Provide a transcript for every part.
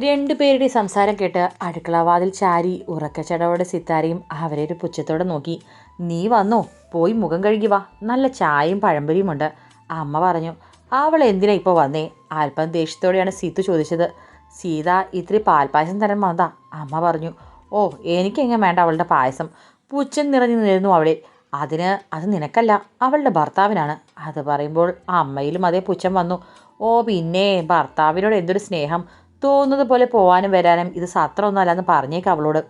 രണ്ടുപേരുടെ സംസാരം കേട്ട് അടുക്കളവാതിൽ ചാരി ഉറക്കച്ചടവോടെ സിത്താരയും അവരെ ഒരു പുച്ഛത്തോടെ നോക്കി. നീ വന്നോ? പോയി മുഖം കഴുകി വാ. നല്ല ചായയും പഴംപൊരിയുമുണ്ട് അമ്മ പറഞ്ഞു. അവൾ എന്തിനാ ഇപ്പോൾ വന്നേ? അല്പം ദേഷ്യത്തോടെയാണ് സീത്തു ചോദിച്ചത്. സീത ഇത്തിരി പാൽപ്പായസം തരാൻ വന്നതാ. അമ്മ പറഞ്ഞു. ഓ എനിക്കെങ്ങനെ വേണ്ട അവളുടെ പായസം. പുച്ഛൻ നിറഞ്ഞു നിന്നിരുന്നു അവളെ. അതിന് അത് നിനക്കല്ല അവളുടെ ഭർത്താവിനാണ്. അത് പറയുമ്പോൾ അമ്മയിലും അതേ പുച്ഛം വന്നു. ഓ പിന്നെ ഭർത്താവിനോട് എന്തൊരു സ്നേഹം. തോന്നുന്നത് പോലെ പോവാനും വരാനും ഇത് സത്രമൊന്നും അല്ലെന്ന് പറഞ്ഞേക്ക് അവളോട്.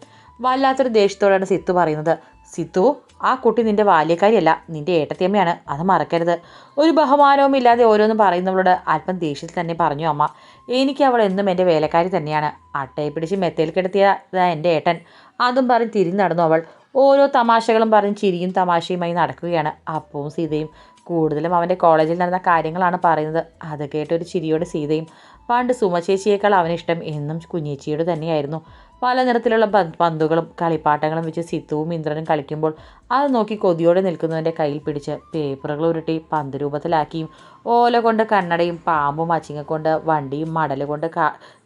വല്ലാത്തൊരു ദേഷ്യത്തോടാണ് സിത്തു പറയുന്നത്. സിത്തു ആ കുട്ടി നിന്റെ ബാല്യക്കാരിയല്ല നിന്റെ ഏട്ടത്തിയമ്മയാണ്. അത് മറക്കരുത്. ഒരു ബഹുമാനവും ഇല്ലാതെ ഓരോന്നും പറയുന്നവളോട് അല്പം ദേഷ്യത്തിൽ തന്നെ പറഞ്ഞു അമ്മ എനിക്ക് അവൾ എന്നും എന്റെ വേലക്കാരി തന്നെയാണ്. അട്ടയെ പിടിച്ച് മെത്തയിൽ കിടത്തിയതാ എന്റെ ഏട്ടൻ. അതും പറഞ്ഞ് തിരിഞ്ഞു നടന്നു അവൾ. ഓരോ തമാശകളും പറഞ്ഞ് ചിരിയും തമാശയുമായി നടക്കുകയാണ് അപ്പവും സീതയും. കൂടുതലും അവന്റെ കോളേജിൽ നടന്ന കാര്യങ്ങളാണ് പറയുന്നത്. അത് കേട്ടൊരു ചിരിയോടെ സീതയും പണ്ട് സുമചേച്ചിയേക്കാൾ അവനിഷ്ടം എന്നും കുഞ്ഞേച്ചിയോട് തന്നെയായിരുന്നു. പല നിറത്തിലുള്ള പന്തുകളും കളിപ്പാട്ടങ്ങളും വെച്ച് സിത്തുവും ഇന്ദ്രനും കളിക്കുമ്പോൾ അത് നോക്കി കൊതിയോടെ നിൽക്കുന്നവന്റെ കയ്യിൽ പിടിച്ച് പേപ്പറുകൾ ഉരുട്ടി പന്ത് രൂപത്തിലാക്കിയും ഓല കൊണ്ട് കണ്ണടയും പാമ്പും അച്ചിങ്ങ കൊണ്ട് വണ്ടിയും മടൽ കൊണ്ട്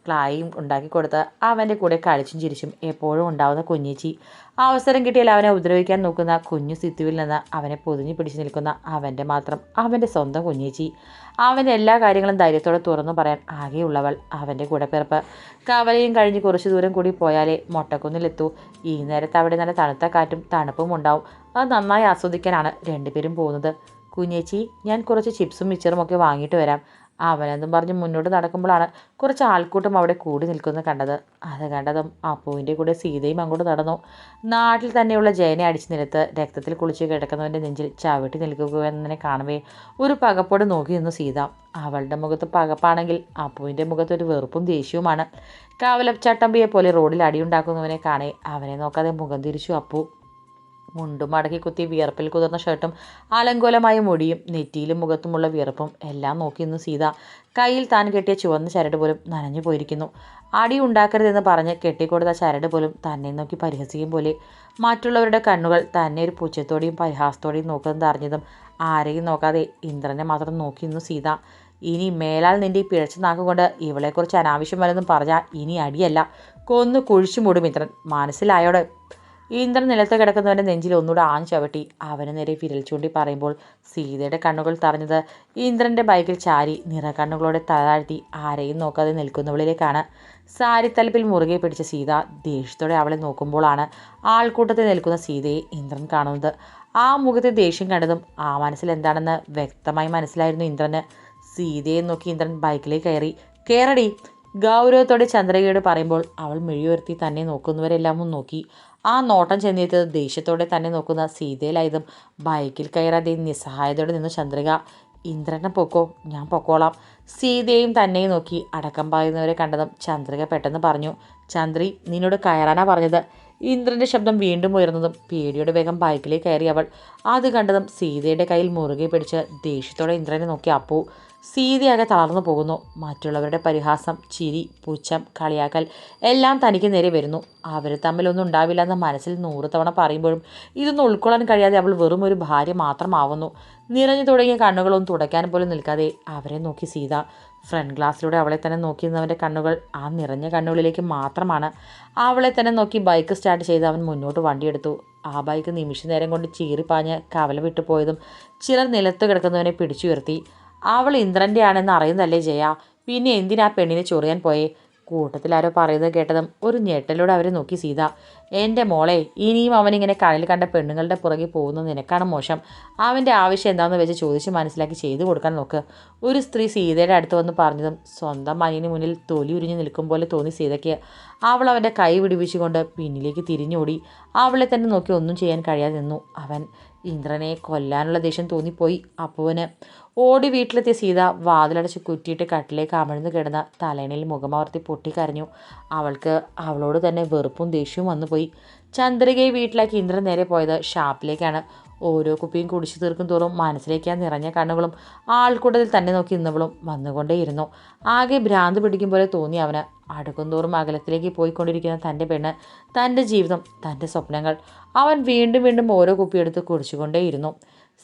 ക്ലായും ഉണ്ടാക്കി കൊടുത്ത് അവന്റെ കൂടെ കളിച്ചും ചിരിച്ചും എപ്പോഴും ഉണ്ടാവുന്ന കുഞ്ഞേച്ചി. അവസരം കിട്ടിയാൽ അവനെ ഉപദ്രവിക്കാൻ നോക്കുന്ന കുഞ്ഞു സിത്തുവിൽ നിന്ന് അവനെ പൊതിഞ്ഞു പിടിച്ചു നിൽക്കുന്ന അവന്റെ മാത്രം അവന്റെ സ്വന്തം കുഞ്ഞേച്ചി. അവന്റെ എല്ലാ കാര്യങ്ങളും ധൈര്യത്തോടെ തുറന്നു പറയാൻ ആകെയുള്ളവൾ അവന്റെ കൂടെ പിറപ്പ് കവലയും കഴിഞ്ഞ് കുറച്ച് ദൂരം കൂടി പോയാലേ മൊട്ടക്കുന്നിലെത്തൂ. ഈ നേരത്ത് അവിടെ നല്ല തണുത്ത കാറ്റും തണുപ്പും ഉണ്ടാവും. അത് നന്നായി ആസ്വദിക്കാനാണ് രണ്ടുപേരും പോകുന്നത്. കുഞ്ഞേച്ചി ഞാൻ കുറച്ച് ചിപ്സും മിച്ചറും ഒക്കെ വാങ്ങിയിട്ട് വരാം. അവനെന്നും പറഞ്ഞ് മുന്നോട്ട് നടക്കുമ്പോഴാണ് കുറച്ച് ആൾക്കൂട്ടം അവിടെ കൂടി നിൽക്കുന്നത് കണ്ടത്. അത് കണ്ടതും അപ്പുവിന്റെ കൂടെ സീതയും അങ്ങോട്ട് നടന്നു. നാട്ടിൽ തന്നെയുള്ള ജയനെ അടിച്ചു നിരത്ത് രക്തത്തിൽ കുളിച്ച് കിടക്കുന്നവന്റെ നെഞ്ചിൽ ചവിട്ടി നിൽക്കുക എന്നതിനെ കാണവേ ഒരു പകപ്പോട് നോക്കി നിന്നു സീത. അവളുടെ മുഖത്ത് പകപ്പാണെങ്കിൽ അപ്പുവിന്റെ മുഖത്ത് ഒരു വെറുപ്പും ദേഷ്യവുമാണ്. ചട്ടമ്പിയെ പോലെ റോഡിൽ അടിയുണ്ടാക്കുന്നവനെ കാണേ അവനെ നോക്കാതെ മുഖം തിരിച്ചു അപ്പു. മുണ്ടും മടക്കി കുത്തി വിയർപ്പിൽ കുതിർന്ന ഷർട്ടും അലങ്കോലമായ മുടിയും നെറ്റിയിലും മുഖത്തുമുള്ള വിയർപ്പും എല്ലാം നോക്കിയിരുന്നു സീത കയ്യിൽ താൻ കെട്ടിയ ചുവന്ന ചരട് പോലും നനഞ്ഞു പോയിരിക്കുന്നു. അടി ഉണ്ടാക്കരുതെന്ന് പറഞ്ഞ് കെട്ടിക്കൊടുത്ത ചരട് പോലും തന്നെ നോക്കി പരിഹസിക്കും പോലെ. മറ്റുള്ളവരുടെ കണ്ണുകൾ തന്നെ ഒരു പുച്ഛത്തോടെയും പരിഹാസത്തോടെയും നോക്കുന്നത് അറിഞ്ഞതും ആരെയും നോക്കാതെ ഇന്ദ്രനെ മാത്രം നോക്കിയിരുന്നു സീത. ഇനി മേലാൽ നിന്റെ ഈ പിഴച്ച നാക്കുകൊണ്ട് ഇവളെക്കുറിച്ച് അനാവശ്യം വല്ലതും പറഞ്ഞാൽ ഇനി അടിയല്ല. കൊന്നു കുഴിച്ചു മൂടും ഇന്ദ്രൻ. മനസ്സിലായോടെ ഇന്ദ്രൻ നിലത്ത് കിടക്കുന്നവന്റെ നെഞ്ചിൽ ഒന്നുകൂടെ ആൺ ചവിട്ടി. അവന് നേരെ വിരൽ ചൂണ്ടി പറയുമ്പോൾ സീതയുടെ കണ്ണുകൾ തറഞ്ഞത് ഇന്ദ്രന്റെ ബൈക്കിൽ ചാരി നിറകണ്ണുകളോടെ തലതാഴ്ത്തി ആരെയും നോക്കാതെ നിൽക്കുന്നവളിലേക്കാണ്. സാരിത്തലപ്പിൽ മുറുകെ പിടിച്ച സീത ദേഷ്യത്തോടെ അവളെ നോക്കുമ്പോഴാണ് ആൾക്കൂട്ടത്തിൽ നിൽക്കുന്ന സീതയെ ഇന്ദ്രൻ കാണുന്നത്. ആ മുഖത്തെ ദേഷ്യം കണ്ടതും ആ മനസ്സിൽ എന്താണെന്ന് വ്യക്തമായി മനസ്സിലായിരുന്നു ഇന്ദ്രന്. സീതയെ നോക്കി ഇന്ദ്രൻ ബൈക്കിലേക്ക് കയറി കയറടി ഗൗരവത്തോടെ ചന്ദ്രകയോട് പറയുമ്പോൾ അവൾ മിഴിയുയർത്തി തന്നെ നോക്കുന്നവരെല്ലാം ഒന്ന് നോക്കി. ആ നോട്ടം ചെന്നെത്തിയത് ദേഷ്യത്തോടെ തന്നെ നോക്കുന്ന സീതയിലായതും ബൈക്കിൽ കയറാതെ നിസ്സഹായതയോടെ നിന്ന് ചന്ദ്രിക. ഇന്ദ്രനെ പൊക്കോ ഞാൻ പൊക്കോളാം. സീതയും തന്നെയും നോക്കി അടക്കം പായുന്നവരെ കണ്ടതും ചന്ദ്രിക പെട്ടെന്ന് പറഞ്ഞു ചന്ദ്രി നിന്നോട് കയറാനാ പറഞ്ഞത്. ഇന്ദ്രന്റെ ശബ്ദം വീണ്ടും ഉയർന്നതും പേടിയുടെ വേഗം ബൈക്കിലേക്ക് കയറി അവൾ. അത് കണ്ടതും സീതയുടെ കയ്യിൽ മുറുകെ പിടിച്ച് ദേഷ്യത്തോടെ ഇന്ദ്രനെ നോക്കി അപ്പു സീതയാകെ തളർന്നു പോകുന്നു. മറ്റുള്ളവരുടെ പരിഹാസം ചിരി പുച്ഛം കളിയാക്കൽ എല്ലാം തനിക്ക് നേരെ വരുന്നു. അവർ തമ്മിലൊന്നും ഉണ്ടാവില്ല എന്ന മനസ്സിൽ നൂറ് തവണ പറയുമ്പോഴും ഇതൊന്നും ഉൾക്കൊള്ളാൻ കഴിയാതെ അവൾ വെറും ഒരു ഭാര്യ മാത്രമാവുന്നു. നിറഞ്ഞു തുടങ്ങിയ കണ്ണുകളൊന്നും തുടയ്ക്കാൻ പോലും നിൽക്കാതെ അവരെ നോക്കി സീത. ഫ്രണ്ട് ഗ്ലാസ്സിലൂടെ അവളെ തന്നെ നോക്കി നിന്നവന്റെ കണ്ണുകൾ ആ നിറഞ്ഞ കണ്ണുകളിലേക്ക് മാത്രമാണ്. അവളെ തന്നെ നോക്കി ബൈക്ക് സ്റ്റാർട്ട് ചെയ്ത് അവൻ മുന്നോട്ട് വണ്ടിയെടുത്തു. ആ ബൈക്ക് നിമിഷ നേരം കൊണ്ട് ചീറിപ്പാഞ്ഞ് കവല വിട്ടു പോയതും ചിലർ നിലത്ത് കിടക്കുന്നവനെ പിടിച്ചുയർത്തി. അവൾ ഇന്ദ്രന്റെ ആണെന്ന് അറിയുന്നതല്ലേ ജയ? പിന്നെ എന്തിനാ പെണ്ണിനെ ചൊറിയാൻ പോയേ? കൂട്ടത്തിലാരോ പറയുന്നത് കേട്ടതും ഒരു ഞെട്ടലോടെ അവരെ നോക്കി സീത. എന്റെ മോളെ ഇനിയും അവനിങ്ങനെ കടലിൽ കണ്ട പെണ്ണുങ്ങളുടെ പുറകെ പോകുന്നത് നിനക്കാണ് മോശം. അവന്റെ ആവശ്യം എന്താണെന്ന് വെച്ച് ചോദിച്ച് മനസ്സിലാക്കി ചെയ്തു കൊടുക്കാൻ നോക്ക്. ഒരു സ്ത്രീ സീതയുടെ അടുത്ത് വന്ന് പറഞ്ഞതും സ്വന്തം മനിന് മുന്നിൽ തൊലി ഉരിഞ്ഞു നിൽക്കും പോലെ തോന്നി സീതയ്ക്ക്. അവൾ അവന്റെ കൈ പിടിപ്പിച്ചുകൊണ്ട് പിന്നിലേക്ക് തിരിഞ്ഞോടി. അവളെ തന്നെ നോക്കി ഒന്നും ചെയ്യാൻ കഴിയാതെ നിന്നു. അവൻ ഇന്ദ്രനെ കൊല്ലാനുള്ള ദേഷ്യം തോന്നിപ്പോയി അപ്പുവന്. ഓടി വീട്ടിലെത്തിയ സീത വാതിലടച്ച് കുറ്റിയിട്ട് കട്ടിലേക്ക് അമഴ്ന്നു കിടന്ന തലേണയിൽ മുഖമവർത്തി പൊട്ടിക്കരഞ്ഞു. അവൾക്ക് അവളോട് തന്നെ വെറുപ്പും ദേഷ്യവും വന്നുപോയി ചന്ദ്രികയെ വീട്ടിലാക്കി ഇന്ദ്രൻ നേരെ പോയത് ഷാപ്പിലേക്കാണ്. ഓരോ കുപ്പിയും കുടിച്ചു തീർക്കും തോറും മനസ്സിലേക്ക് നിറഞ്ഞ കണ്ണുകളും ആൾക്കൂട്ടത്തിൽ തന്നെ നോക്കി ഇന്നവളും വന്നുകൊണ്ടേയിരുന്നു. ആകെ ഭ്രാന്ത് പിടിക്കും പോലെ തോന്നി അവന്. അടുക്കും തോറും അകലത്തിലേക്ക് പോയിക്കൊണ്ടിരിക്കുന്ന തന്റെ പെണ്ണ് തന്റെ ജീവിതം തന്റെ സ്വപ്നങ്ങൾ. അവൻ വീണ്ടും വീണ്ടും ഓരോ കുപ്പിയെടുത്ത് കുടിച്ചുകൊണ്ടേയിരുന്നു.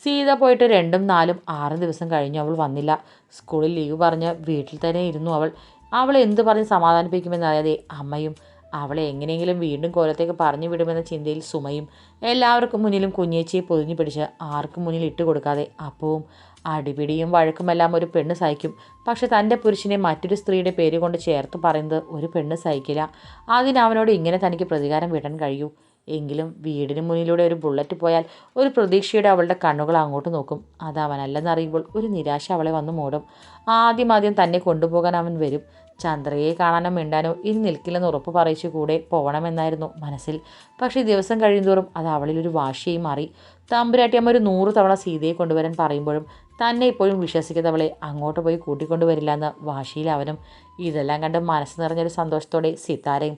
സീത പോയിട്ട് രണ്ടും നാലും ആറ് ദിവസം കഴിഞ്ഞു. അവൾ വന്നില്ല. സ്കൂളിൽ ലീവ് പറഞ്ഞ് വീട്ടിൽ തന്നെ ഇരുന്നു അവൾ. അവളെ എന്ത് പറഞ്ഞ് സമാധാനിപ്പിക്കുമെന്നറിയാതെ അമ്മയും അവളെ എങ്ങനെയെങ്കിലും വീണ്ടും കോലത്തേക്ക് പറഞ്ഞു വിടുമെന്ന ചിന്തയിൽ സുമയും എല്ലാവർക്കും മുന്നിലും കുഞ്ഞേച്ചിയെ പൊതിഞ്ഞു പിടിച്ച് ആർക്കും മുന്നിൽ ഇട്ട് കൊടുക്കാതെ അപ്പവും അടിപിടിയും വഴക്കുമെല്ലാം ഒരു പെണ്ണ് സഹിക്കും. പക്ഷെ തന്റെ പുരുഷനെ മറ്റൊരു സ്ത്രീയുടെ പേര് കൊണ്ട് ചേർത്ത് പറയുന്നത് ഒരു പെണ്ണ് സഹിക്കില്ല. അതിന് അവനോട് ഇങ്ങനെ തനിക്ക് പ്രതികാരം വീട്ടാൻ കഴിയൂ. എങ്കിലും വീടിന് മുന്നിലൂടെ ഒരു ബുള്ളറ്റ് പോയാൽ ഒരു പ്രതീക്ഷയുടെ അവളുടെ കണ്ണുകൾ അങ്ങോട്ട് നോക്കും. അത് അവനല്ലെന്നറിയുമ്പോൾ ഒരു നിരാശ അവളെ വന്നു മൂടും. ആദ്യം ആദ്യം തന്നെ കൊണ്ടുപോകാൻ അവൻ വരും. ചന്ദ്രയെ കാണാനോ മിണ്ടാനോ ഇനി നിൽക്കില്ലെന്ന് ഉറപ്പ് പറയിച്ചു കൂടെ പോകണമെന്നായിരുന്നു മനസ്സിൽ. പക്ഷേ ദിവസം കഴിയുന്തോറും അത് അവളിലൊരു വാശിയായി മാറി. തമ്പുരാട്ടിയമ്മ ഒരു നൂറ് തവണ സീതയെ കൊണ്ടുവരാൻ പറയുമ്പോഴും തന്നെ ഇപ്പോഴും വിശ്വസിക്കുന്നവളെ അങ്ങോട്ട് പോയി കൂട്ടിക്കൊണ്ടുവരില്ല എന്ന് വാശിയിൽ അവനും. ഇതെല്ലാം കണ്ട് മനസ്സ് നിറഞ്ഞൊരു സന്തോഷത്തോടെ സിതാരയും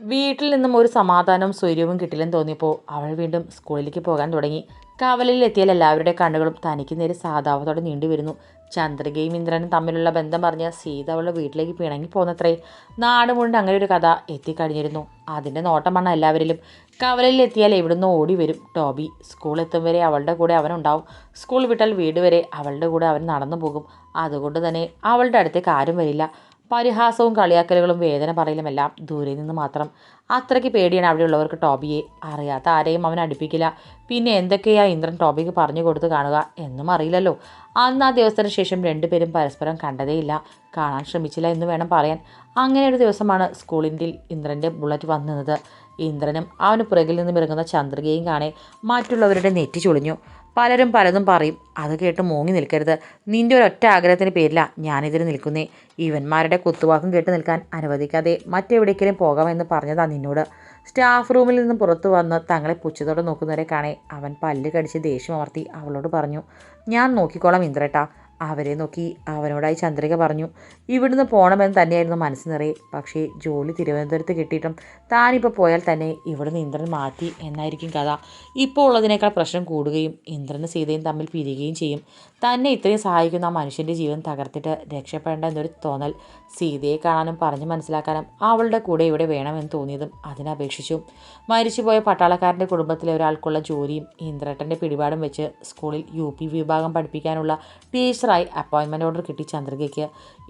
വീട്ടിൽ നിന്നും ഒരു സമാധാനവും സ്വൈര്യവും കിട്ടില്ലെന്ന് തോന്നിയപ്പോൾ അവൾ വീണ്ടും സ്കൂളിലേക്ക് പോകാൻ തുടങ്ങി. കവലയിൽ എത്തിയാൽ എല്ലാവരുടെ കണ്ണുകളും തനിക്ക് നേരെ സാധാവത്തോടെ നീണ്ടുവരുന്നു ചന്ദ്രികയും ഇന്ദ്രനും തമ്മിലുള്ള ബന്ധം പറഞ്ഞ് സീത അവളുടെ വീട്ടിലേക്ക് പിണങ്ങി പോന്നത്രേ. നാട് മുഴുവൻ അങ്ങനെ ഒരു കഥ എത്തിക്കഴിഞ്ഞിരുന്നു. അതിന്റെ നോട്ടമാണ് എല്ലാവരിലും. കവലയിൽ എത്തിയാൽ എവിടുന്ന് ഓടി വരും ടോബി. സ്കൂൾ എത്തും വരെ അവളുടെ കൂടെ അവനുണ്ടാവും. സ്കൂൾ വിട്ടാൽ വീട് വരെ അവളുടെ കൂടെ അവൻ നടന്നു പോകും അതുകൊണ്ട് തന്നെ അവളുടെ അടുത്തേക്ക് ആരും വരില്ല. പരിഹാസവും കളിയാക്കലുകളും വേദന പറയലുമെല്ലാം ദൂരെ നിന്ന് മാത്രം. അത്രയ്ക്ക് പേടിയാണ് അവിടെയുള്ളവർക്ക് ടോബിയെ അറിയാത്ത ആരെയും അവൻ അടുപ്പിക്കില്ല. പിന്നെ എന്തൊക്കെയാ ഇന്ദ്രൻ ടോബിക്ക് പറഞ്ഞു കൊടുത്ത് കാണുക എന്നും അറിയില്ലല്ലോ. അന്ന് ആ ദിവസത്തിന് ശേഷം രണ്ടുപേരും പരസ്പരം കണ്ടതേയില്ല. കാണാൻ ശ്രമിച്ചില്ല എന്ന് വേണം പറയാൻ. അങ്ങനെ ഒരു ദിവസമാണ് സ്കൂളിന്റെ ഇന്ദ്രന്റെ ബുള്ളറ്റ് വന്നത്. ഇന്ദ്രനും അവന് പുറകിൽ നിന്നും ഇറങ്ങുന്ന ചന്ദ്രികയും കാണെ മറ്റുള്ളവരുടെ നെറ്റി ചുളിഞ്ഞു. പലരും പലതും പറയും. അത് കേട്ട് മൂങ്ങി നിൽക്കരുത്. നിന്റെ ഒരൊറ്റ ആഗ്രഹത്തിന് പേരില്ല ഞാനിതിൽ നിൽക്കുന്നേ. ഇവന്മാരുടെ കുത്തുവാക്കും കേട്ട് നിൽക്കാൻ അനുവദിക്കാതെ മറ്റെവിടേക്കെങ്കിലും പോകാമെന്ന് പറഞ്ഞതാ നിന്നോട്. സ്റ്റാഫ് റൂമിൽ നിന്ന് പുറത്തു വന്ന് തങ്ങളെ പുച്ഛത്തോടെ നോക്കുന്നവരെ കാണേ അവൻ പല്ല് കടിച്ച് ദേഷ്യം അമർത്തി അവളോട് പറഞ്ഞു ഞാൻ നോക്കിക്കോളാം ഇന്ദ്രേട്ടാ. അവരെ നോക്കി അവനോടായി ചന്ദ്രിക പറഞ്ഞു ഇവിടുന്ന് പോകണമെന്ന് തന്നെയായിരുന്നു മനസ്സ് നിറയെ. പക്ഷേ ജോലി തിരുവനന്തപുരത്ത് കിട്ടിയിട്ടും താനിപ്പോൾ പോയാൽ തന്നെ ഇവിടുന്ന് ഇന്ദ്രൻ മാറ്റി എന്നായിരിക്കും കഥ. ഇപ്പോൾ ഉള്ളതിനേക്കാൾ പ്രശ്നം കൂടുകയും ഇന്ദ്രനും സീതയും തമ്മിൽ പിരിയുകയും ചെയ്യും. തന്നെ ഇത്രയും സഹായിക്കുന്ന ആ മനുഷ്യന്റെ ജീവൻ തകർത്തിട്ട് രക്ഷപ്പെടേണ്ട എന്നൊരു തോന്നൽ സീതയെ കാണാനും പറഞ്ഞ് മനസ്സിലാക്കാനും അവളുടെ കൂടെ ഇവിടെ വേണമെന്ന് തോന്നിയതും അതിനപേക്ഷിച്ചു. മരിച്ചുപോയ പട്ടാളക്കാരന്റെ കുടുംബത്തിലെ ഒരാൾക്കുള്ള ജോലിയും ഇന്ദ്രട്ടന്റെ പിടിപാടും വെച്ച് സ്കൂളിൽ യു വിഭാഗം പഠിപ്പിക്കാനുള്ള ടീച്ചർ ടീച്ചറായി അപ്പോയിൻമെന്റ് ഓർഡർ കിട്ടി ചന്ദ്രികയ്ക്ക്.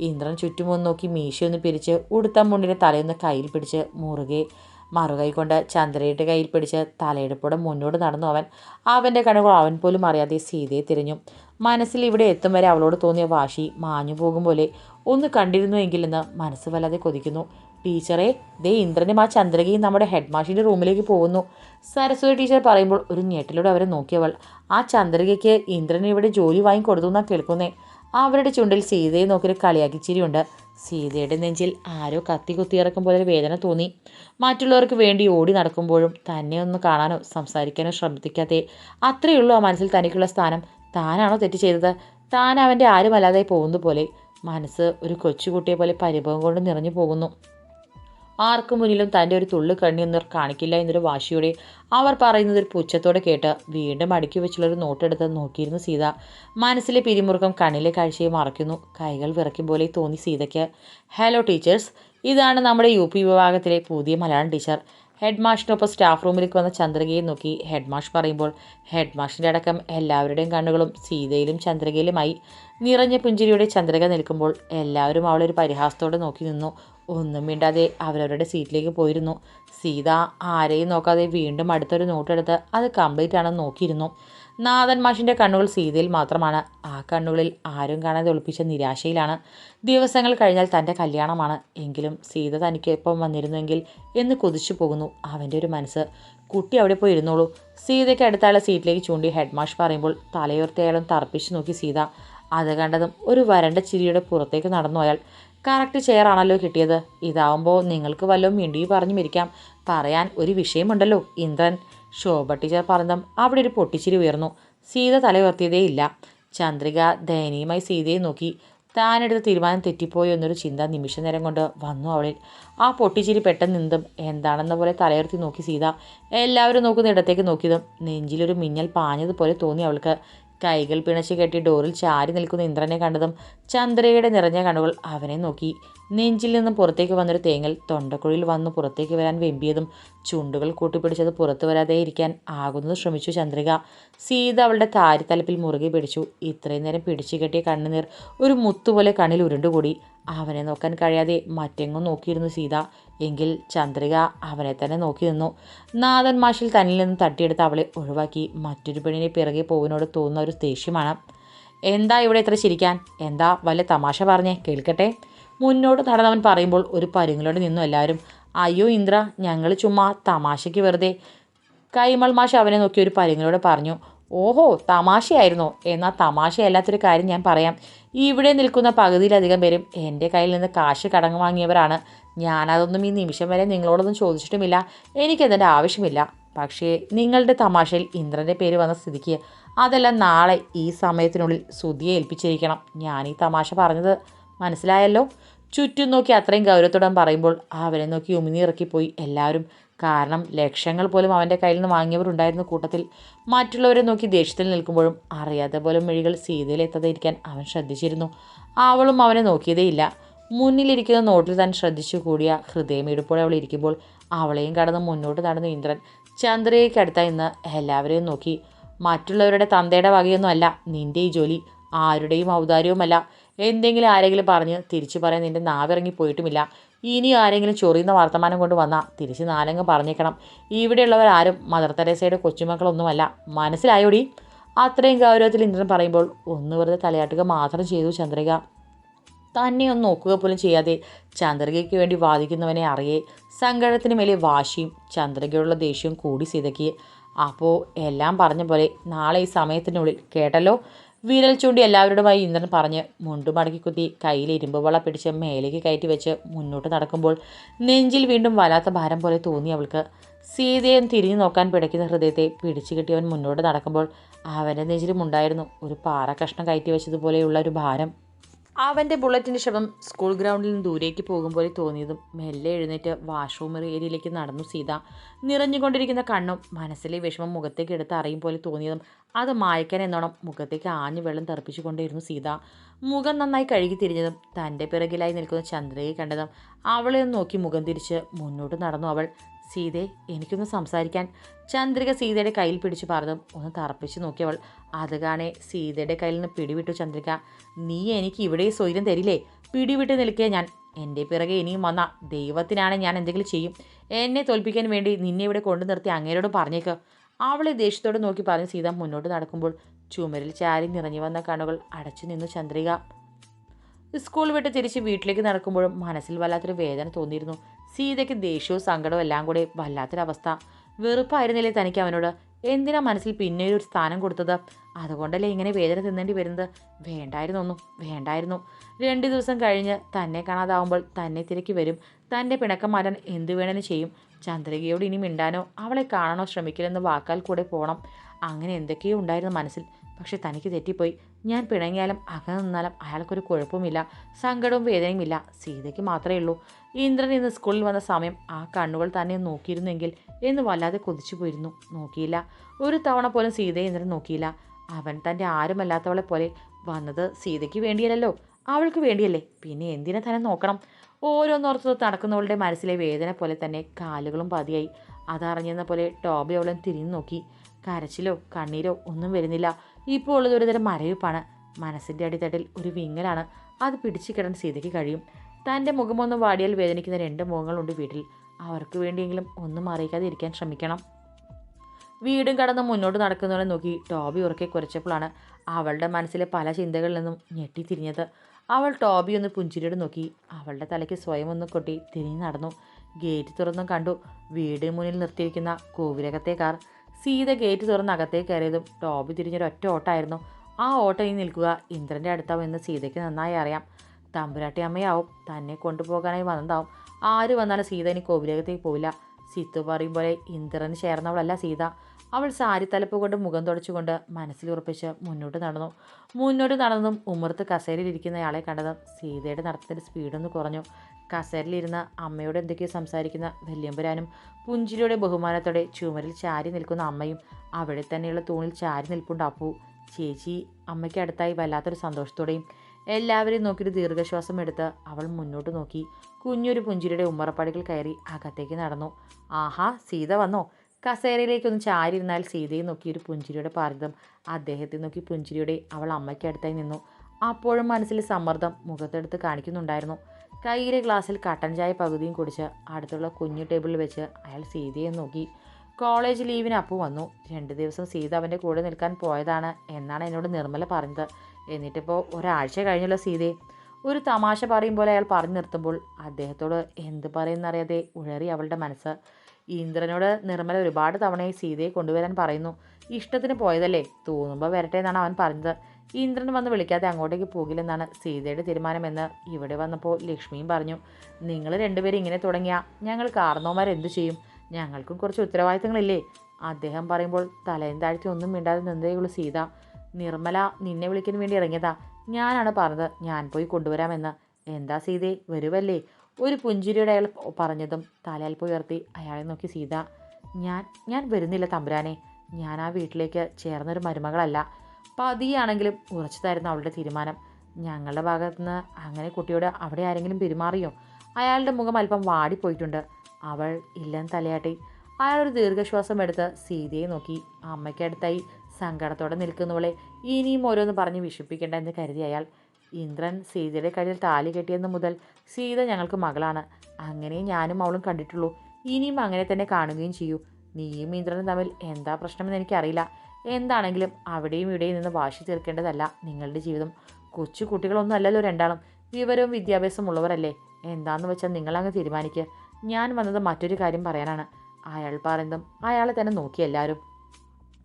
ഇന്ദ്രൻ ചുറ്റുമൊന്ന് നോക്കി മീശയൊന്ന് പിരിച്ച് ഉടുത്ത മുണ്ടിന്റെ തലയൊന്ന് കയ്യിൽ പിടിച്ച് മുറുകെ. മറുകൈ കൊണ്ട് ചന്ദ്രയുടെ കയ്യിൽ പിടിച്ച് തലയെടുപ്പോടെ മുന്നോട്ട് നടന്നു അവൻ. അവന്റെ കണ്ണുകൾ അവൻ പോലും അറിയാതെ സീതയെ തിരിഞ്ഞു. മനസ്സിൽ ഇവിടെ എത്തും വരെ അവളോട് തോന്നിയ വാശി മാഞ്ഞു പോകും പോലെ ഒന്ന് കണ്ടിരുന്നുവെങ്കിലെന്ന് മനസ്സ് വല്ലാതെ കൊതിക്കുന്നു. ടീച്ചറെ ദേ ഇന്ദ്രനും ആ ചന്ദ്രകയും നമ്മുടെ ഹെഡ് മാഷിന്റെ റൂമിലേക്ക് പോകുന്നു. സരസ്വതി ടീച്ചർ പറയുമ്പോൾ ഒരു ഞെട്ടിലൂടെ അവരെ നോക്കിയവൾ. ആ ചന്ദ്രകയ്ക്ക് ഇന്ദ്രൻ ഇവിടെ ജോലി വാങ്ങി കൊടുത്തു എന്നാണ് കേൾക്കുന്നേ. അവരുടെ ചുണ്ടിൽ സീതയെ നോക്കി കളിയാക്കിച്ചിരിയുണ്ട് സീതയുടെ നെഞ്ചിൽ ആരോ കത്തി കുത്തിയിറക്കും പോലെ വേദന തോന്നി. മറ്റുള്ളവർക്ക് വേണ്ടി ഓടി നടക്കുമ്പോഴും തന്നെ ഒന്ന് കാണാനോ സംസാരിക്കാനോ ശ്രമിക്കാതെ അത്രയുള്ളൂ ആ മനസ്സിൽ തനിക്കുള്ള സ്ഥാനം. താനാണോ തെറ്റ് ചെയ്തത്? താൻ അവന്റെ ആരുമല്ലാതെ പോകുന്നത് പോലെ മനസ്സ് ഒരു കൊച്ചുകുട്ടിയെ പോലെ പരിഭവം കൊണ്ട് നിറഞ്ഞു പോകുന്നു. ആർക്കു മുന്നിലും തന്റെ ഒരു തുള്ളു കണ്ണിയൊന്നും കാണിക്കില്ല എന്നൊരു വാശിയോടെ അവർ പറയുന്നത് ഒരു പുച്ഛത്തോടെ കേട്ട് വീണ്ടും അടുക്കി വെച്ചുള്ളൊരു നോട്ടെടുത്ത് നോക്കിയിരുന്നു സീത. മനസ്സിലെ പിരിമുറുക്കം കണ്ണിലെ കാഴ്ചയെ മറക്കുന്നു കൈകൾ വിറയ്ക്കും പോലെ തോന്നി സീതയ്ക്ക്. ഹലോ ടീച്ചേഴ്സ് ഇതാണ് നമ്മുടെ യു പി വിഭാഗത്തിലെ പുതിയ മലയാളം ടീച്ചർ. ഹെഡ് മാഷിനൊപ്പം സ്റ്റാഫ് റൂമിലേക്ക് വന്ന ചന്ദ്രികയെ നോക്കി ഹെഡ് മാഷ് പറയുമ്പോൾ ഹെഡ് മാഷിന്റെ അടക്കം എല്ലാവരുടെയും കണ്ണുകളും സീതയിലും ചന്ദ്രികയിലുമായി. നിറഞ്ഞ പുഞ്ചിരിയുടെ ചന്ദ്രിക നിൽക്കുമ്പോൾ എല്ലാവരും അവളൊരു പരിഹാസത്തോടെ നോക്കി നിന്നു. ഒന്നും മിണ്ടാതെ അവരവരുടെ സീറ്റിലേക്ക് പോയിരുന്നു. സീത ആരെയും നോക്കാതെ വീണ്ടും അടുത്തൊരു നോട്ടെടുത്ത് അത് കംപ്ലീറ്റ് ആണെന്ന് നോക്കിയിരുന്നു. നാഥൻ മാഷിന്റെ കണ്ണുകൾ സീതയിൽ മാത്രമാണ്. ആ കണ്ണുകളിൽ ആരും കാണാതെ ഒളിപ്പിച്ച നിരാശയിലാണ്. ദിവസങ്ങൾ കഴിഞ്ഞാൽ തന്റെ കല്യാണമാണ്. എങ്കിലും സീത തനിക്കൊപ്പം വന്നിരുന്നുവെങ്കിൽ എന്ന് കൊതിച്ചു പോകുന്നു അവന്റെ ഒരു മനസ്സ്. കുട്ടി അവിടെ പോയി ഇരുന്നോളൂ. സീതയ്ക്ക് അടുത്തുള്ള സീറ്റിലേക്ക് ചൂണ്ടി ഹെഡ് മാഷ് പറയുമ്പോൾ തലയുയർത്തിയാലും തറപ്പിച്ചു നോക്കി സീത. അത് കണ്ടതും ഒരു വരണ്ട ചിരിയുടെ പുറത്തേക്ക് നടന്നു അയാൾ. കറക്റ്റ് ചെയറാണല്ലോ കിട്ടിയത്. ഇതാവുമ്പോൾ നിങ്ങൾക്ക് വല്ലതും മിണ്ടി പറഞ്ഞു മരിക്കാം പറയാൻ ഒരു വിഷയമുണ്ടല്ലോ ഇന്ദ്രൻ. ശോഭ ടീച്ചർ പറഞ്ഞതും അവിടെ ഒരു പൊട്ടിച്ചിരി ഉയർന്നു. സീത തല ഉയർത്തിയതേ ഇല്ല. ചന്ദ്രിക ദയനീയമായി സീതയെ നോക്കി. താനെടുത്ത തീരുമാനം തെറ്റിപ്പോയോ എന്നൊരു ചിന്ത നിമിഷ നേരം കൊണ്ട് വന്നു അവളിൽ. ആ പൊട്ടിച്ചിരി പെട്ടെന്ന് നിന്നും എന്താണെന്ന പോലെ തലയുർത്തി നോക്കി സീത. എല്ലാവരും നോക്കുന്ന ഇടത്തേക്ക് നോക്കിയതും നെഞ്ചിലൊരു മിന്നൽ പാഞ്ഞതുപോലെ തോന്നി അവൾക്ക്. കൈകൾ പിണച്ചു കെട്ടി ഡോറിൽ ചാരി നിൽക്കുന്ന ഇന്ദ്രനെ കണ്ടതും ചന്ദ്രയുടെ നിറഞ്ഞ കണ്ണുകൾ അവനെ നോക്കി. നെഞ്ചിൽ നിന്നും പുറത്തേക്ക് വന്നൊരു തേങ്ങൽ തൊണ്ടക്കുഴിയിൽ വന്ന് പുറത്തേക്ക് വരാൻ വെമ്പിയതും ചുണ്ടുകൾ കൂട്ടിപ്പിടിച്ചത് പുറത്തു വരാതെ ഇരിക്കാൻ ആകുന്നത് ശ്രമിച്ചു ചന്ദ്രിക. സീത അവളുടെ താരിത്തലപ്പിൽ മുറുകെ പിടിച്ചു. ഇത്രയും നേരം പിടിച്ചു കെട്ടിയ കണ്ണുനീർ ഒരു മുത്തുപോലെ കണ്ണിൽ ഉരുണ്ടുകൂടി. അവനെ നോക്കാൻ കഴിയാതെ മറ്റെങ്ങും നോക്കിയിരുന്നു സീത. എങ്കിൽ ചന്ദ്രിക അവനെ തന്നെ നോക്കി നിന്നു. നാദൻ മാഷിൽ തന്നിൽ നിന്ന് തട്ടിയെടുത്ത് അവളെ ഒഴിവാക്കി. മറ്റൊരു പെണ്ണിനെ പിറകെ പോവിനോട് തോന്നുന്ന ഒരു ദേഷ്യമാണ്. എന്താ ഇവിടെ ഇത്ര ചിരിക്കാൻ? എന്താ വല്ല തമാശ പറഞ്ഞേ? കേൾക്കട്ടെ. മുന്നോട്ട് നടന്നവൻ പറയുമ്പോൾ ഒരു പരുങ്ങളോട് നിന്നു എല്ലാവരും. അയ്യോ ഇന്ദ്ര ഞങ്ങൾ ചുമ്മാ തമാശയ്ക്ക് വെറുതെ. കൈമൾ മാഷ് അവനെ നോക്കി ഒരു പരുങ്ങളോട് പറഞ്ഞു. ഓഹോ തമാശയായിരുന്നോ? എന്നാൽ തമാശയല്ലാത്തൊരു കാര്യം ഞാൻ പറയാം. ഇവിടെ നിൽക്കുന്ന പകുതിയിലധികം പേരും എന്റെ കയ്യിൽ നിന്ന് കാശ് കടങ്ങ് വാങ്ങിയവരാണ്. ഞാനതൊന്നും ഈ നിമിഷം വരെ നിങ്ങളോടൊന്നും ചോദിച്ചിട്ടുമില്ല. എനിക്കതിന്റെ ആവശ്യമില്ല. പക്ഷേ നിങ്ങളുടെ തമാശയിൽ ഇന്ദ്രന്റെ പേര് വന്ന സ്ഥിതിക്ക് അതെല്ലാം നാളെ ഈ സമയത്തിനുള്ളിൽ ശ്രുതിയെ ഏൽപ്പിച്ചിരിക്കണം. ഞാൻ ഈ തമാശ പറഞ്ഞത് മനസ്സിലായല്ലോ? ചുറ്റും നോക്കി അത്രയും ഗൗരവത്തോടെ പറയുമ്പോൾ അവരെ നോക്കി ഉമിനിറക്കിപ്പോയി എല്ലാവരും കാരണം ലക്ഷങ്ങൾ പോലും അവന്റെ കയ്യിൽ നിന്ന് വാങ്ങിയവരുണ്ടായിരുന്ന കൂട്ടത്തിൽ. മറ്റുള്ളവരെ നോക്കി ദേഷ്യത്തിൽ നിൽക്കുമ്പോഴും അറിയാതെ പോലും മിഴികൾ ഇരിക്കാൻ അവൻ ശ്രദ്ധിച്ചിരുന്നു. അവളും അവനെ നോക്കിയതേയില്ല. മുന്നിലിരിക്കുന്ന നോട്ടിൽ താൻ ശ്രദ്ധിച്ചു കൂടിയ ഹൃദയമിടുപ്പോടെ അവൾ ഇരിക്കുമ്പോൾ അവളെയും കടന്ന് മുന്നോട്ട് നടന്നു ഇന്ദ്രൻ. ചന്ദ്രയ്ക്കടുത്ത ഇന്ന് എല്ലാവരെയും നോക്കി. മറ്റുള്ളവരുടെ തന്തയുടെ വകയൊന്നും അല്ല നിന്റെ ഈ ജോലി. ആരുടെയും ഔദാര്യവുമല്ല. എന്തെങ്കിലും ആരെങ്കിലും പറഞ്ഞ് തിരിച്ചു പറയാൻ നിന്റെ നാവിറങ്ങി പോയിട്ടുമില്ല. ഇനി ആരെങ്കിലും ചൊറിയുന്ന വർത്തമാനം കൊണ്ട് വന്നാൽ തിരിച്ച് നാലങ്ങ് പറഞ്ഞേക്കണം. ഇവിടെയുള്ളവരാരും മദർ തെരേസയുടെ കൊച്ചുമക്കളൊന്നുമല്ല. മനസ്സിലായോടി? അത്രയും ഗൗരവത്തിൽ ഇന്ദ്രൻ പറയുമ്പോൾ ഒന്ന് വെറുതെ തലയാട്ടുക മാത്രം ചെയ്തു ചന്ദ്രിക. തന്നെ ഒന്ന് നോക്കുക പോലും ചെയ്യാതെ ചന്ദ്രികയ്ക്ക് വേണ്ടി വാദിക്കുന്നവനെ അറിയേ സങ്കടത്തിന് മേലെ വാശിയും ചന്ദ്രികയുള്ള ദേഷ്യവും കൂടി സീതയ്ക്ക് അപ്പോൾ എല്ലാം പറഞ്ഞ പോലെ നാളെ ഈ സമയത്തിനുള്ളിൽ കേട്ടല്ലോ? വിരൽ ചൂണ്ടി എല്ലാവരോടുമായി ഇന്ദ്രൻ പറഞ്ഞ് മുണ്ടു മടക്കി കുത്തി കയ്യിൽ ഇരുമ്പ് വള പിടിച്ച് മേലേക്ക് കയറ്റി വെച്ച് മുന്നോട്ട് നടക്കുമ്പോൾ നെഞ്ചിൽ വീണ്ടും വല്ലാത്ത ഭാരം പോലെ തോന്നി അവൾക്ക്. സീതയെ തിരിഞ്ഞു നോക്കാൻ പിടയ്ക്കുന്ന ഹൃദയത്തെ പിടിച്ചു കിട്ടിയവൻ മുന്നോട്ട് നടക്കുമ്പോൾ അവന്റെ നെഞ്ചിലും ഉണ്ടായിരുന്നു ഒരു പാറ കഷ്ണം കയറ്റി വെച്ചതുപോലെയുള്ള ഒരു ഭാരം. അവന്റെ ബുള്ളറ്റിന്റെ ശബ്ദം സ്കൂൾ ഗ്രൗണ്ടിൽ നിന്ന് ദൂരേക്ക് പോകും പോലെ തോന്നിയതും മെല്ലെ എഴുന്നേറ്റ് വാഷ്റൂം ഏരിയയിലേക്ക് നടന്നു സീത. നിറഞ്ഞുകൊണ്ടിരിക്കുന്ന കണ്ണും മനസ്സിലെ വിഷമം മുഖത്തേക്ക് എടുത്ത് അറിയും പോലെ തോന്നിയതും അത് മായ്ക്കാൻ എന്നോണം മുഖത്തേക്ക് ആഞ്ഞു വെള്ളം തെറിപ്പിച്ചുകൊണ്ടേയിരുന്നു സീത. മുഖം നന്നായി കഴുകി തിരിഞ്ഞതും തന്റെ പിറകിലായി നിൽക്കുന്ന ചന്ദ്രയെ കണ്ടതും അവളെ നോക്കി മുഖം തിരിച്ച് മുന്നോട്ട് നടന്നു അവൾ സീതേ എനിക്കൊന്ന് സംസാരിക്കാൻ. ചന്ദ്രിക സീതയുടെ കയ്യിൽ പിടിച്ച് പറഞ്ഞതും ഒന്ന് തറപ്പിച്ച് നോക്കിയവൾ അത് കാണെ സീതയുടെ കയ്യിൽ നിന്ന് പിടിവിട്ടു ചന്ദ്രിക. നീ എനിക്ക് ഇവിടെ സ്വൈര്യം തരില്ലേ? പിടിവിട്ട് നിൽക്കുക ഞാൻ. എന്റെ പിറകെ ഇനിയും വന്ന ദൈവത്തിനാണ് ഞാൻ എന്തെങ്കിലും ചെയ്യും. എന്നെ തോൽപ്പിക്കാൻ വേണ്ടി നിന്നെ ഇവിടെ കൊണ്ടു നിർത്തി അങ്ങേരോട് പറഞ്ഞേക്ക്. അവളെ ദേഷ്യത്തോട് നോക്കി പറഞ്ഞ് സീത മുന്നോട്ട് നടക്കുമ്പോൾ ചുമരിൽ ചാരി നിറഞ്ഞു വന്ന കണ്ണുകൾ അടച്ചു നിന്നു ചന്ദ്രിക. സ്കൂൾ വിട്ട് തിരിച്ച് വീട്ടിലേക്ക് നടക്കുമ്പോഴും മനസ്സിൽ വല്ലാത്തൊരു വേദന തോന്നിയിരുന്നു. സീതയ്ക്ക് ദേഷ്യവും സങ്കടവും എല്ലാം കൂടെ വല്ലാത്തൊരവസ്ഥ. വെറുപ്പായിരുന്നില്ലേ തനിക്ക് അവനോട്? എന്തിനാ മനസ്സിൽ പിന്നെ ഒരു സ്ഥാനം കൊടുത്തത്? അതുകൊണ്ടല്ലേ ഇങ്ങനെ വേദന തിന്നേണ്ടി വരുന്നത്? വേണ്ടായിരുന്നു ഒന്നും വേണ്ടായിരുന്നു. രണ്ട് ദിവസം കഴിഞ്ഞ് തന്നെ കാണാതാവുമ്പോൾ തന്നെ തിരക്കി വരും. തന്റെ പിണക്കം മാറ്റാൻ എന്തു വേണമെന്ന് ചെയ്യും. ചന്ദ്രികയോട് ഇനി മിണ്ടാനോ അവളെ കാണാനോ ശ്രമിക്കില്ലെന്ന് വാക്കാൽ കൂടെ പോകണം അങ്ങനെ എന്തൊക്കെയോ ഉണ്ടായിരുന്നു മനസ്സിൽ. പക്ഷെ തനിക്ക് തെറ്റിപ്പോയി. ഞാൻ പിണങ്ങിയാലും അകന്നു നിന്നാലും അയാൾക്കൊരു കുഴപ്പമില്ല സങ്കടവും വേദനയുമില്ല. സീതയ്ക്ക് മാത്രമേ ഉള്ളൂ. ഇന്ദ്രൻ ഇന്ന് സ്കൂളിൽ വന്ന സമയം ആ കണ്ണുകൾ തന്നെ നോക്കിയിരുന്നെങ്കിൽ എന്ന് വല്ലാതെ കൊതിച്ചു പോയിരുന്നു. നോക്കിയില്ല. ഒരു തവണ പോലും സീതയെ ഇന്ദ്രൻ നോക്കിയില്ല. അവൻ തന്റെ ആരുമല്ലാത്തവളെ പോലെ വന്നത് സീതയ്ക്ക് വേണ്ടിയല്ലോ അവൾക്ക് വേണ്ടിയല്ലേ? പിന്നെ എന്തിനെ തന്നെ നോക്കണം? ഓരോന്നോർത്ത് നടക്കുന്നവളുടെ മനസ്സിലെ വേദന പോലെ തന്നെ കാലുകളും പതിയായി. അതറിഞ്ഞെന്ന പോലെ ടോബി അവളെ തിരിഞ്ഞു നോക്കി. കരച്ചിലോ കണ്ണീരോ ഒന്നും വരുന്നില്ല. ഇപ്പോൾ ഉള്ളത് ഒരുതരം മരവിപ്പാണ്. മനസ്സിന്റെ അടിത്തട്ടിൽ ഒരു വിങ്ങലാണ്. അത് പിടിച്ചു കിടാൻ സീതയ്ക്ക് കഴിയും. തന്റെ മുഖമൊന്ന് വാടിയാൽ വേദനിക്കുന്ന രണ്ട് മുഖങ്ങളുണ്ട് വീട്ടിൽ. അവർക്ക് വേണ്ടിയെങ്കിലും ഒന്നും അറിയിക്കാതെ ഇരിക്കാൻ ശ്രമിക്കണം. വീടും കടന്ന് മുന്നോട്ട് നടക്കുന്നവരെ നോക്കി ടോബി ഉറക്കെ കുറച്ചപ്പോഴാണ് അവളുടെ മനസ്സിലെ പല ചിന്തകളിൽ നിന്നും ഞെട്ടിത്തിരിഞ്ഞത്. അവൾ ടോബി ഒന്ന് പുഞ്ചിരിയോട് നോക്കി. അവളുടെ തലയ്ക്ക് സ്വയം ഒന്ന് കൊട്ടി തിരിഞ്ഞു നടന്നു. ഗേറ്റ് തുറന്നും കണ്ടു. വീട് മുന്നിൽ നിർത്തിയിരിക്കുന്ന കോവിലകത്തെ കാർ. സീത ഗേറ്റ് തുറന്ന് അകത്തേക്ക് കയറിയതും ടോബി തിരിഞ്ഞൊരൊറ്റ ഓട്ടമായിരുന്നു. ആ ഓട്ടം ഇനി നിൽക്കുക ഇന്ദ്രന്റെ അടുത്താവും എന്ന് സീതയ്ക്ക് നന്നായി അറിയാം. തമ്പുരാട്ടി അമ്മയാവും തന്നെ കൊണ്ടുപോകാനായി വന്നതാവും. ആര് വന്നാലും സീത ഇനി കോവിലകത്തേക്ക് പോവില്ല. സിത്തു പറയും പോലെ ഇന്ദ്രന് ചേർന്നവളല്ല സീത. അവൾ സാരി തലപ്പ് കൊണ്ട് മുഖം തുടച്ചുകൊണ്ട് മനസ്സിൽ ഉറപ്പിച്ച് മുന്നോട്ട് നടന്നു. മുന്നോട്ട് നടന്നതും ഉമ്മർത്ത് കസേരയിലിരിക്കുന്നയാളെ കണ്ടതും സീതയുടെ നടത്തത്തിന്റെ സ്പീഡൊന്ന് കുറഞ്ഞു. കസേരയിലിരുന്ന അമ്മയോട് എന്തൊക്കെയോ സംസാരിക്കുന്ന വല്യമ്പുരാനും പുഞ്ചിരിയുടെ ബഹുമാനത്തോടെ ചുമരിൽ ചാരി നിൽക്കുന്ന അമ്മയും അവിടെ തന്നെയുള്ള തൂണിൽ ചാരി നിൽപ്പുണ്ട് അപ്പു. ചേച്ചി അമ്മയ്ക്ക് അടുത്തായി വല്ലാത്തൊരു സന്തോഷത്തോടെയും എല്ലാവരെയും നോക്കിയിട്ട് ദീർഘശ്വാസം എടുത്ത് അവൾ മുന്നോട്ട് നോക്കി. കുഞ്ഞൊരു പുഞ്ചിരിയുടെ ഉമ്മറപ്പടികൾ കയറി അകത്തേക്ക് നടന്നു. ആഹാ സീത വന്നോ? കസേരയിലേക്കൊന്ന് ചാരിയിരുന്നാൽ സീതയെ നോക്കി ഒരു പുഞ്ചിരിയുടെ പാർദ്ദം അദ്ദേഹത്തെ നോക്കി പുഞ്ചിരിയുടെ അവൾ അമ്മയ്ക്കടുത്തായി നിന്നു. അപ്പോഴും മനസ്സിൽ സമ്മർദ്ദം മുഖത്തെടുത്ത് കാണിക്കുന്നുണ്ടായിരുന്നു. കയ്യിലെ ഗ്ലാസ്സിൽ കട്ടൻ ചായ പകുതിയും കുടിച്ച് അടുത്തുള്ള കുഞ്ഞു ടേബിളിൽ വെച്ച് അയാൾ സീതയെ നോക്കി. കോളേജ് ലീവിന് അപ്പു വന്നു. രണ്ട് ദിവസം സീത അവന്റെ കൂടെ നിൽക്കാൻ പോയതാണ് എന്നാണ് എന്നോട് നിർമ്മല പറഞ്ഞത്. എന്നിട്ടിപ്പോൾ ഒരാഴ്ച കഴിഞ്ഞുള്ള സീതയെ ഒരു തമാശ പറയും പോലെ അയാൾ പറഞ്ഞു നിർത്തുമ്പോൾ അദ്ദേഹത്തോട് എന്ത് പറയുന്നറിയാതെ ഉഴറി അവളുടെ മനസ്സ്. ഇന്ദ്രനോട് നിർമ്മല ഒരുപാട് തവണയായി സീതയെ കൊണ്ടുവരാൻ പറയുന്നു. ഇഷ്ടത്തിന് പോയതല്ലേ? തോന്നുമ്പോൾ വരട്ടെ എന്നാണ് അവൻ പറഞ്ഞത്. ഇന്ദ്രൻ വന്ന് വിളിക്കാതെ അങ്ങോട്ടേക്ക് പോകില്ലെന്നാണ് സീതയുടെ തീരുമാനമെന്ന് ഇവിടെ വന്നപ്പോൾ ലക്ഷ്മിയും പറഞ്ഞു. നിങ്ങൾ രണ്ടുപേരും ഇങ്ങനെ തുടങ്ങിയാൽ ഞങ്ങൾ കാർന്നോമാർ എന്തു ചെയ്യും? ഞങ്ങൾക്കും കുറച്ച് ഉത്തരവാദിത്തങ്ങളില്ലേ? അദ്ദേഹം പറയുമ്പോൾ തലയും താഴ്ത്തി ഒന്നും മിണ്ടാതെ നിന്നതേയുള്ളൂ സീത. നിർമ്മല നിന്നെ വിളിക്കാൻ വേണ്ടി ഇറങ്ങിയതാ. ഞാനാണ് പറഞ്ഞത്. ഞാൻ പോയി കൊണ്ടുവരാമെന്ന്. എന്താ സീതേ? വരുവല്ലേ? ഒരു പുഞ്ചിരിയുടെ അയാൾ പറഞ്ഞതും തലയൽപ്പ് ഉയർത്തി അയാളെ നോക്കി സീത ഞാൻ ഞാൻ വരുന്നില്ല തമ്പുരാനെ. ഞാൻ ആ വീട്ടിലേക്ക് ചേർന്നൊരു മരുമകളല്ല. പതിയാണെങ്കിലും ഉറച്ചതായിരുന്നു അവളുടെ തീരുമാനം. ഞങ്ങളുടെ ഭാഗത്തുനിന്ന് അങ്ങനെ കുട്ടിയോട് അവിടെ ആരെങ്കിലും പെരുമാറിയോ? അയാളുടെ മുഖം അല്പം വാടിപ്പോയിട്ടുണ്ട്. അവൾ ഇല്ലെന്ന് തലയാട്ടി. അയാൾ ഒരു ദീർഘശ്വാസം എടുത്ത് സീതയെ നോക്കി. അമ്മയ്ക്കടുത്തായി സങ്കടത്തോടെ നിൽക്കുന്നവളെ ഇനിയും ഓരോന്ന് പറഞ്ഞ് വിഷിപ്പിക്കേണ്ട എന്ന് കരുതി അയാൾ ഇന്ദ്രൻ സീതയുടെ കയ്യിൽ താലി കെട്ടിയെന്ന് മുതൽ സീത ഞങ്ങൾക്ക് മകളാണ്. അങ്ങനെ ഞാനും അവളും കണ്ടിട്ടുള്ളൂ. ഇനിയും അങ്ങനെ തന്നെ കാണുകയും ചെയ്യൂ. നീയും ഇന്ദ്രനും തമ്മിൽ എന്താ പ്രശ്നമെന്ന് എനിക്കറിയില്ല. എന്താണെങ്കിലും അവിടെയും ഇവിടെയും നിന്ന് വാശി തീർക്കേണ്ടതല്ല നിങ്ങളുടെ ജീവിതം. കൊച്ചു കുട്ടികളൊന്നും അല്ലല്ലോ രണ്ടാളും. വിവരവും വിദ്യാഭ്യാസം ഉള്ളവരല്ലേ? എന്താന്ന് വെച്ചാൽ നിങ്ങളങ്ങ് തീരുമാനിക്കുക ഞാൻ വന്നത് മറ്റൊരു കാര്യം പറയാനാണ്. അയാൾ പറയുന്നതും അയാളെ തന്നെ നോക്കി എല്ലാവരും.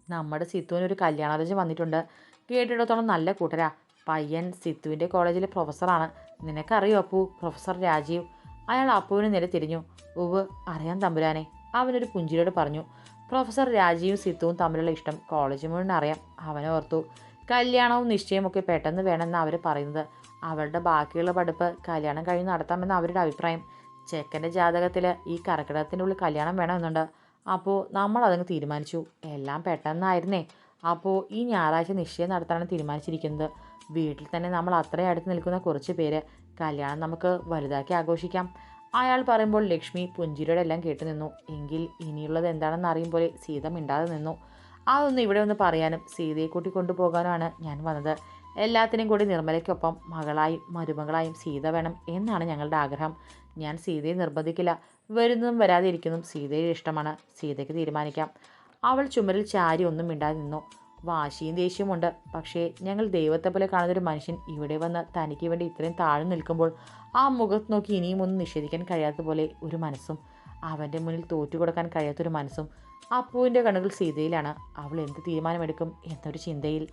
നമ്മുടെ സിത്തുവിനൊരു കല്യാണാലോചന വന്നിട്ടുണ്ട്. കേട്ടിടത്തോളം നല്ല കൂട്ടരാ. പയ്യൻ സിത്തുവിന്റെ കോളേജിലെ പ്രൊഫസറാണ്. നിനക്കറിയോ അപ്പു? പ്രൊഫസർ രാജീവ്. അയാൾ അപ്പുവിന് നേരെ തിരിഞ്ഞു. ഉവ് അറിയാൻ തമ്പുരാനെ. അവനൊരു പുഞ്ചിരിയോട് പറഞ്ഞു. പ്രൊഫസർ രാജീവും സിത്തുവും തമ്മിലുള്ള ഇഷ്ടം കോളേജ് മുഴുവൻ അറിയാം. അവനെ ഓർത്തു. കല്യാണവും നിശ്ചയമൊക്കെ പെട്ടെന്ന് വേണമെന്ന് അവർ പറയുന്നത്. അവളുടെ ബാക്കിയുള്ള പഠിപ്പ് കല്യാണം കഴിഞ്ഞ് നടത്താമെന്ന് അവരുടെ അഭിപ്രായം. ചെക്കന്റെ ജാതകത്തിൽ ഈ കർക്കിടകത്തിന്റെ ഉള്ളിൽ കല്യാണം വേണമെന്നുണ്ട്. അപ്പോൾ നമ്മൾ അതങ്ങ് തീരുമാനിച്ചു. എല്ലാം പെട്ടെന്നായിരുന്നേ. അപ്പോൾ ഈ ഞായറാഴ്ച നിശ്ചയം നടത്താനാണ് തീരുമാനിച്ചിരിക്കുന്നത്. വീട്ടിൽ തന്നെ നമ്മൾ അത്രയും അടുത്ത് നിൽക്കുന്ന കുറച്ച് പേര് കല്യാണം നമുക്ക് വലുതാക്കി ആഘോഷിക്കാം. അയാൾ പറയുമ്പോൾ ലക്ഷ്മി പുഞ്ചിരിയുടെ എല്ലാം കേട്ടു നിന്നു. എങ്കിൽ ഇനിയുള്ളത് എന്താണെന്ന് അറിയും സീത മിണ്ടാതെ നിന്നു. അതൊന്നും ഇവിടെ ഒന്ന് പറയാനും സീതയെ കൂട്ടി കൊണ്ടുപോകാനുമാണ് ഞാൻ വന്നത്. എല്ലാത്തിനും കൂടി നിർമ്മലയ്ക്കൊപ്പം മകളായും മരുമകളായും സീത വേണം എന്നാണ് ഞങ്ങളുടെ ആഗ്രഹം. ഞാൻ സീതയെ നിർബന്ധിക്കില്ല. വരുന്നതും വരാതിരിക്കുന്നതും സീതയുടെ ഇഷ്ടമാണ്. സീതയ്ക്ക് തീരുമാനിക്കാം. അവൾ ചുമരിൽ ചാരി ഒന്നും മിണ്ടാതെ നിന്നു. വാശിയും ദേഷ്യവുമുണ്ട്. പക്ഷേ ഞങ്ങൾ ദൈവത്തെ പോലെ കാണുന്നൊരു മനുഷ്യൻ ഇവിടെ വന്ന് തനിക്ക് വേണ്ടി ഇത്രയും താഴ്ന്നു നിൽക്കുമ്പോൾ ആ മുഖത്ത് നോക്കി ഇനിയും ഒന്നും നിഷേധിക്കാൻ കഴിയാത്ത പോലെ ഒരു മനസ്സും അവന്റെ മുന്നിൽ തോറ്റു കൊടുക്കാൻ കഴിയാത്തൊരു മനസ്സും അപ്പുവിന്റെ കണ്ണുകൾ സീതയിലാണ്. അവൾ എന്ത് തീരുമാനമെടുക്കും എന്നൊരു ചിന്തയിൽ